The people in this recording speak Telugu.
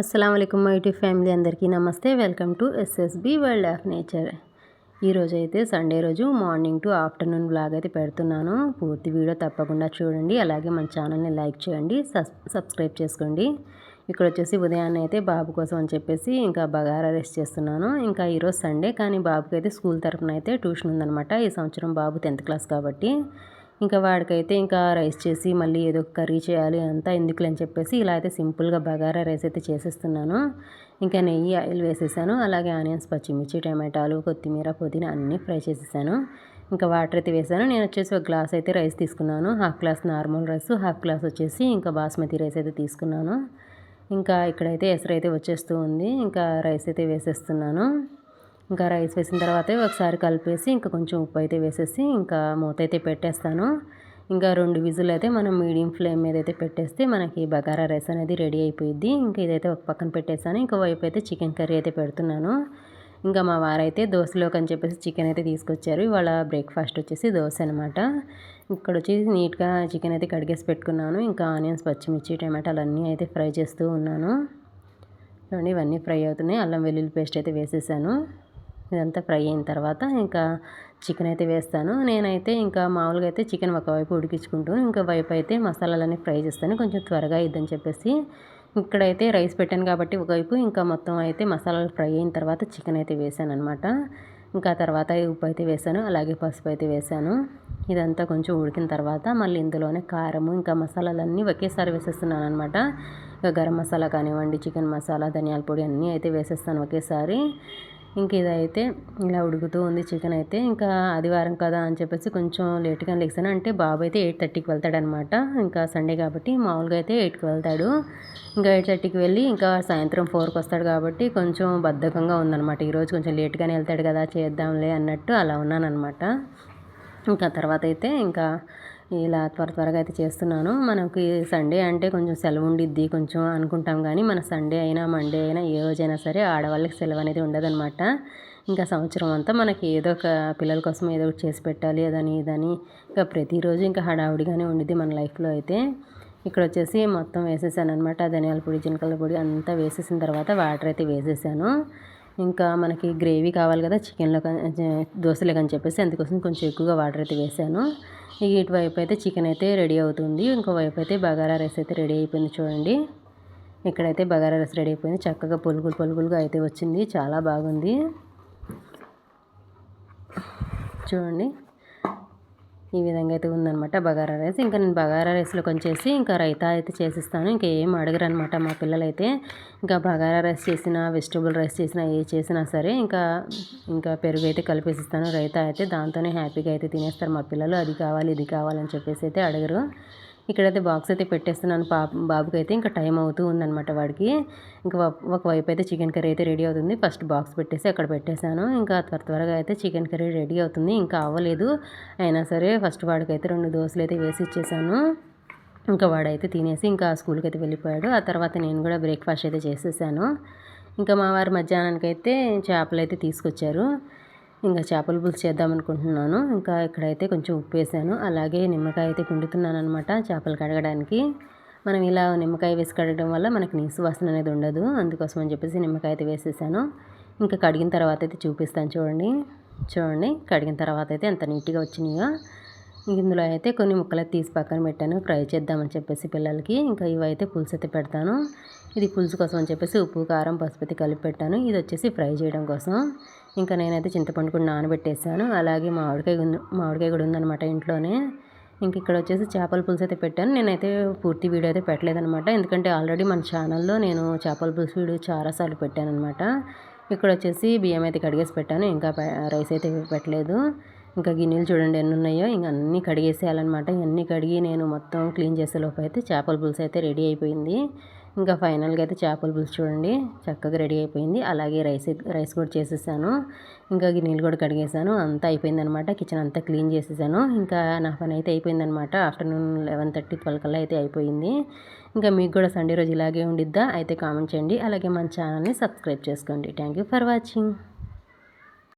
అస్సలం అయికం మై యూట్యూబ్ ఫ్యామిలీ అందరికీ నమస్తే. Welcome to SSB world of nature. ఈరోజు అయితే సండే రోజు మార్నింగ్ టు ఆఫ్టర్నూన్ బ్లాగ్ అయితే పెడుతున్నాను. పూర్తి వీడియో తప్పకుండా చూడండి. అలాగే మన ఛానల్ని లైక్ చేయండి సబ్స్క్రైబ్ చేసుకోండి. ఇక్కడ వచ్చేసి ఉదయాన్నే అయితే బాబు కోసం అని చెప్పేసి ఇంకా బగారా రెస్ట్ చేస్తున్నాను. ఇంకా ఈరోజు సండే కానీ బాబుకి అయితే స్కూల్ తరఫున అయితే ట్యూషన్ ఉందనమాట ఈ సంవత్సరం బాబు టెన్త్ క్లాస్ కాబట్టి. ఇంకా వాడికైతే ఇంకా రైస్ చేసి మళ్ళీ ఏదో కర్రీ చేయాలి అంతా ఎందుకులే అని చెప్పేసి ఇలా అయితే సింపుల్గా బగారా రైస్ అయితే చేసేస్తున్నాను. ఇంకా నెయ్యి ఆయిల్ వేసేసాను. అలాగే ఆనియన్స్ పచ్చిమిర్చి టమాటాలు కొత్తిమీర పుదీనా అన్నీ ఫ్రై చేసేసాను. ఇంకా వాటర్ అయితే వేసాను. నేను వచ్చేసి ఒక గ్లాస్ అయితే రైస్ తీసుకున్నాను. Half glass normal rice half glass వచ్చేసి ఇంకా బాస్మతి రైస్ అయితే తీసుకున్నాను. ఇంకా ఇక్కడైతే ఎసరు అయితే వచ్చేస్తూ ఉంది. ఇంకా రైస్ అయితే వేసేస్తున్నాను. ఇంకా రైస్ వేసిన తర్వాత ఒకసారి కలిపేసి ఇంకా కొంచెం ఉప్పు అయితే వేసేసి ఇంకా మూత అయితే పెట్టేస్తాను. ఇంకా రెండు విజులు అయితే మనం మీడియం ఫ్లేమ్ మీద అయితే పెట్టేస్తే మనకి బగారా రైస్ అనేది రెడీ అయిపోయింది ఇంకా ఇదైతే ఒక పక్కన పెట్టేస్తాను ఇంకో వైపు అయితే చికెన్ కర్రీ అయితే పెడుతున్నాను. ఇంకా మా వారైతే దోశలోకి అని చెప్పేసి చికెన్ అయితే తీసుకొచ్చారు. ఇవాళ బ్రేక్ఫాస్ట్ వచ్చేసి దోశ అనమాట ఇక్కడ వచ్చేసి నీట్గా చికెన్ అయితే కడిగేసి పెట్టుకున్నాను. ఇంకా ఆనియన్స్ పచ్చిమిర్చి టమాటాలు అన్నీ అయితే ఫ్రై చేస్తూ ఉన్నాను. చూడండి ఇవన్నీ ఫ్రై అవుతున్నాయి. అల్లం వెల్లుల్లి పేస్ట్ అయితే వేసేసాను. ఇదంతా ఫ్రై అయిన తర్వాత ఇంకా చికెన్ అయితే వేస్తాను. నేనైతే ఇంకా మామూలుగా అయితే చికెన్ ఒకవైపు ఉడికించుకుంటాను ఇంకా వైపు అయితే మసాలాలన్నీ ఫ్రై చేస్తాను. కొంచెం త్వరగా ఇద్దని చెప్పేసి ఇక్కడైతే రైస్ పెట్టాను కాబట్టి ఒకవైపు ఇంకా మొత్తం అయితే మసాలాలు ఫ్రై అయిన తర్వాత చికెన్ అయితే వేసాను అనమాట ఇంకా తర్వాత ఉప్పు అయితే వేసాను అలాగే పసుపు అయితే వేసాను. ఇదంతా కొంచెం ఉడికిన తర్వాత మళ్ళీ ఇందులోనే కారము ఇంకా మసాలాలన్నీ ఒకేసారి వేసేస్తున్నాను అనమాట ఇంకా గరం మసాలా కానివ్వండి చికెన్ మసాలా ధనియాల పొడి అన్నీ అయితే వేసేస్తాను ఒకేసారి. ఇంక ఇదైతే ఇలా ఉడుకుతూ ఉంది చికెన్ అయితే ఇంకా ఆదివారం కదా అని చెప్పేసి కొంచెం లేట్గా లెగ్సాను అంటే బాబు అయితే ఎయిట్ థర్టీకి వెళ్తాడనమాట ఇంకా సండే కాబట్టి మామూలుగా అయితే ఎయిట్కి వెళ్తాడు. ఇంకా ఎయిట్ థర్టీకి వెళ్ళి ఇంకా సాయంత్రం ఫోర్కి వస్తాడు కాబట్టి కొంచెం బద్ధకంగా ఉందన్నమాట. ఈరోజు కొంచెం లేట్గానే వెళ్తాడు కదా చేద్దాంలే అన్నట్టు అలా ఉన్నానమాట ఇంకా తర్వాత అయితే ఇంకా ఇలా త్వర త్వరగా అయితే చేస్తున్నాను. మనకి సండే అంటే కొంచెం సెలవు ఉండిద్ది కొంచెం అనుకుంటాం కానీ మన సండే అయినా మండే అయినా ఏ రోజైనా సరే ఆడవాళ్ళకి సెలవు అనేది ఉండదన్నమాట. ఇంకా సంవత్సరం అంతా మనకి ఏదో ఒక పిల్లల కోసం ఏదో ఒకటి చేసి పెట్టాలి అదని ఇదని ఇంకా ప్రతిరోజు ఇంకా హడావుడిగానే ఉండిద్ది మన లైఫ్లో అయితే. ఇక్కడ వచ్చేసి మొత్తం వేసేసాను అనమాట ధనియాల పొడి చినకల పొడి అంతా వేసేసిన తర్వాత వాటర్ అయితే వేసేసాను. ఇంకా మనకి గ్రేవీ కావాలి కదా చికెన్లో దోశలే అని చెప్పేసి అందుకోసం కొంచెం ఎక్కువగా వాటర్ అయితే వేసాను. ఇటువైపు అయితే చికెన్ అయితే రెడీ అవుతుంది. ఇంకోవైపు అయితే బగారా రైస్ అయితే రెడీ అయిపోయింది చూడండి. ఇక్కడైతే బగారా రైస్ రెడీ అయిపోయింది. చక్కగా పొలుగులు పొలుగులుగా అయితే వచ్చింది. చాలా బాగుంది. చూడండి. ఈ విధంగా అయితే ఉందనమాట బగారా రైస్. ఇంకా నేను బగారా రైస్లో కొంచేసి ఇంకా రైతా అయితే చేసిస్తాను. ఇంకా ఏం అడగరు అనమాట మా పిల్లలైతే. ఇంకా బగారా రైస్ చేసినా వెజిటబుల్ రైస్ చేసినా ఏ చేసినా సరే ఇంకా ఇంకా పెరుగు అయితే కలిపేసిస్తాను. రైతా అయితే దాంతోనే హ్యాపీగా అయితే తినేస్తారు. మా పిల్లలు అది కావాలి ఇది కావాలని చెప్పేసి అయితే అడగరు. ఇక్కడైతే బాక్స్ అయితే పెట్టేస్తున్నాను పాప బాబుకి అయితే ఇంకా టైం అవుతూ ఉందన్నమాట వాడికి. ఇంకా ఒకవైపు అయితే చికెన్ కర్రీ అయితే రెడీ అవుతుంది. ఫస్ట్ బాక్స్ పెట్టేసి అక్కడ పెట్టేశాను. ఇంకా త్వర త్వరగా అయితే చికెన్ కర్రీ రెడీ అవుతుంది. ఇంకా అవ్వలేదు. అయినా సరే ఫస్ట్ వాడికి అయితే రెండు దోశలు అయితే వేసి ఇచ్చేసాను ఇంకా వాడైతే తినేసి ఇంకా స్కూల్కి అయితే వెళ్ళిపోయాడు. ఆ తర్వాత నేను కూడా బ్రేక్ఫాస్ట్ అయితే చేసేసాను. ఇంకా మా వారు మధ్యాహ్నానికి అయితే చేపలు అయితే తీసుకొచ్చారు. ఇంకా చేపల పులుసు చేద్దాం అనుకుంటున్నాను. ఇంకా ఇక్కడైతే కొంచెం ఉప్పు వేసాను. అలాగే నిమ్మకాయ అయితే పిండుతున్నాను అనమాట చేపలు కడగడానికి. మనం ఇలా నిమ్మకాయ వేసి కడగడం వల్ల మనకి నీసు వాసన అనేది ఉండదు. అందుకోసం అని చెప్పేసి నిమ్మకాయ అయితే వేసేసాను. ఇంకా కడిగిన తర్వాత అయితే చూపిస్తాను చూడండి. చూడండి కడిగిన తర్వాత అయితే ఎంత నీట్గా వచ్చినాయో. ఇందులో అయితే కొన్ని ముక్కలు తీసి పక్కన పెట్టాను. ఫ్రై చేద్దామని చెప్పేసి పిల్లలకి ఇంకా ఇవైతే పులుసు అయితే పెడతాను. ఇది పులుసు కోసం అని చెప్పేసి ఉప్పు కారం పసుపు కలిపి పెట్టాను. ఇది వచ్చేసి ఫ్రై చేయడం కోసం. ఇంకా నేనైతే చింతపండు కూడా నానబెట్టేసాను. అలాగే మామిడికాయ మామిడికాయ కూడా ఉందనమాట ఇంట్లోనే. ఇంక ఇక్కడ వచ్చేసి చేపల పులుసు అయితే పెట్టాను. నేనైతే పూర్తి వీడియో అయితే పెట్టలేదనమాట ఎందుకంటే ఆల్రెడీ మన ఛానల్లో నేను చేపల పులుసు వీడియో చాలాసార్లు పెట్టాను అనమాట ఇక్కడ వచ్చేసి బియ్యం అయితే కడిగేసి పెట్టాను. ఇంకా రైస్ అయితే పెట్టలేదు. ఇంకా గిన్నెలు చూడండి ఎన్ని ఉన్నాయో. ఇంక అన్నీ కడిగేసేయాలన్నమాట. ఇవన్నీ కడిగి నేను మొత్తం క్లీన్ చేసే లోపు అయితే చేపల పులుసు అయితే రెడీ అయిపోయింది. ఇంకా ఫైనల్గా అయితే చేపల పులుసు చూడండి చక్కగా రెడీ అయిపోయింది. అలాగే రైస్ రైస్ కూడా చేసేసాను. ఇంకా గిన్నెలు కూడా కడిగేసాను. అంతా అయిపోయిందనమాట కిచెన్ అంతా క్లీన్ చేసేసాను. ఇంకా నా పని అయితే అయిపోయిందనమాట ఆఫ్టర్నూన్ లెవెన్ థర్టీ ట్వెల్వ్ కల్లా అయితే అయిపోయింది. ఇంకా మీకు కూడా సండే రోజు ఇలాగే ఉండిద్దా? అయితే కామెంట్ చేయండి. అలాగే మన ఛానల్ని సబ్స్క్రైబ్ చేసుకోండి. Thank for watching.